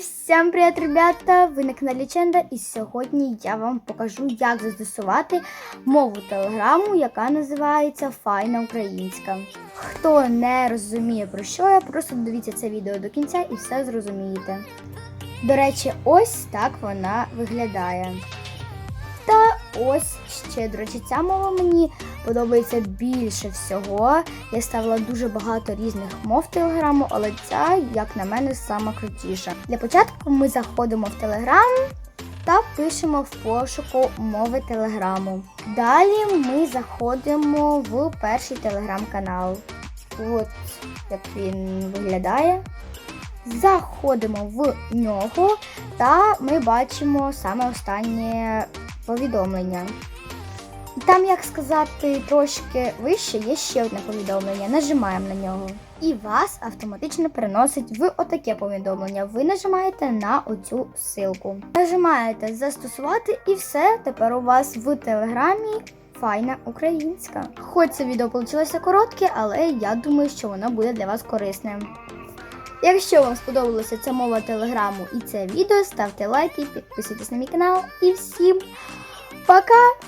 Всім привіт, ребята! Ви на каналі Ченда, і сьогодні я вам покажу, як застосувати мову телеграму, яка називається Файна Українська. Хто не розуміє про що я, просто дивіться це відео до кінця і все зрозумієте. До речі, ось так вона виглядає. Ось ще, до речі, ця мова мені подобається більше всього. Я ставила дуже багато різних мов телеграму, але ця, як на мене, сама крутіша. Для початку ми заходимо в телеграм та пишемо в пошуку мови телеграму. Далі ми заходимо в перший телеграм-канал. От як він виглядає. Заходимо в нього, та ми бачимо саме останнє повідомлення. І Там, як сказати, трошки вище є ще одне повідомлення. Нажимаємо на нього. І вас автоматично переносить в отаке повідомлення. Ви нажимаєте на оцю ссылку. Нажимаєте застосувати і все. Тепер у вас в телеграмі файна українська. Хоч це відео вийшло коротке, але я думаю, що воно буде для вас корисним. Якщо вам сподобалася ця мова телеграму і це відео, ставте лайки, підписуйтесь на мій канал і всім пока!